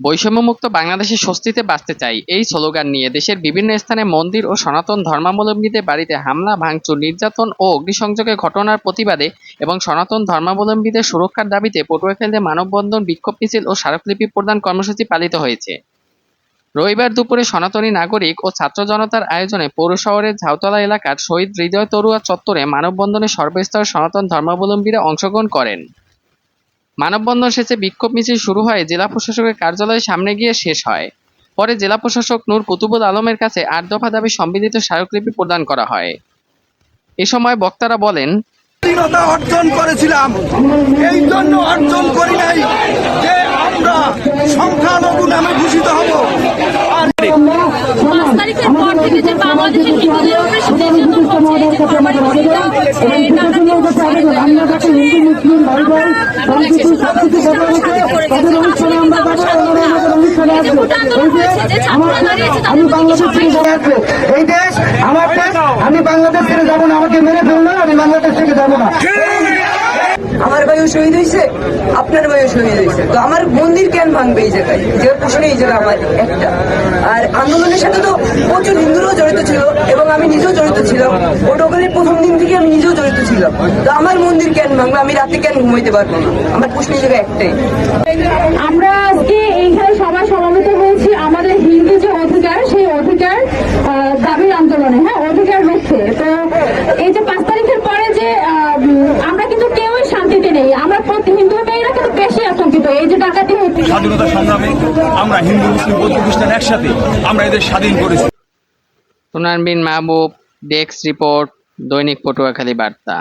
বৈষম্যমুক্ত বাংলাদেশে স্বস্তিতে বাঁচতে চাই, এই স্লোগান নিয়ে দেশের বিভিন্ন স্থানে মন্দির ও সনাতন ধর্মাবলম্বীদের বাড়িতে হামলা, ভাঙচুর, নির্যাতন ও অগ্নিসংযোগের ঘটনার প্রতিবাদে এবং সনাতন ধর্মাবলম্বীদের সুরক্ষার দাবিতে পটুয়াখালীতে মানববন্ধন, বিক্ষোভ মিছিল ও স্মারকলিপি প্রদান কর্মসূচি পালিত হয়েছে। রবিবার দুপুরে সনাতনী নাগরিক ও ছাত্র জনতার আয়োজনে পৌর শহরের ঝাউতলা এলাকার শহীদ হৃদয় তরুয়া চত্বরে মানববন্ধনে সর্বস্তরের সনাতন ধর্মাবলম্বীরা অংশগ্রহণ করেন। মানববন্ধন শেষে বিক্ষোভ মিছিল শুরু হয় জেলা প্রশাসকের কার্যালয়ের সামনে গিয়ে শেষ হয়। পরে জেলা প্রশাসক নূর কুতুবুল আলমের কাছে আট দফা দাবি সম্মিলিত স্মারকলিপি প্রদান করা হয়। এ সময় বক্তারা বলেন স্বাধীনতা অর্জন করেছিলাম। এই জন্য অর্জন করি নাই যে আমরা সংখ্যালঘু নামে ভূষিত হব। আর থেকে এই আমরা কিন্তু আমরা স্বাধীন না। এই যে দেশ আমার দেশ আমি বাংলাদেশ ছেড়ে যাব না আমাকে মেরে ফেলল আমি বাংলাদেশ থেকে যাব না। আমার ভাইও শহীদ হয়েছে আপনার ভাইও শহীদ হয়েছে। তো আমার মন্দির কেন ভাঙবে এই জায়গায়? যে প্রশ্ন এই জায়গা আমার একটা। আর আন্দোলনের সাথে তো প্রচুর হিন্দুরাও জড়িত ছিল এবং আমি নিজেও জড়িত ছিলাম প্রোটোকলের প্রথম দিন থেকে আমি নিজেও জড়িত ছিলাম। তো আমার মন্দির কেন ভাঙবে আমি রাতে কেন ঘুমাইতে পারব না? আমার প্রশ্ন এই জায়গায় একটাই। আমরা আজকে এইখানে সবাই সমবেত হয়েছি আমাদের হিন্দু যে অধিকার সেই অধিকার আহ, দাবির আন্দোলনে হ্যাঁ অধিকার রক্ষে। তো এই যে পাঁচ তারিখের পরে যে আহ, আমরা কিন্তু কেউই শান্তিতে নেই। আমরা প্রতি হিন্দু মেয়েরা কিন্তু বেশি আতঙ্কিত। এই যে ডাকাতি হচ্ছে। স্বাধীনতা সংগ্রামে আমরা হিন্দু মুসলিম বৌদ্ধ খ্রিস্টান একসাথে আমরা এদের স্বাধীন করেছি। Sunan Bin Mahbub desk report. দৈনিক পটুয়াখালী বার্তা।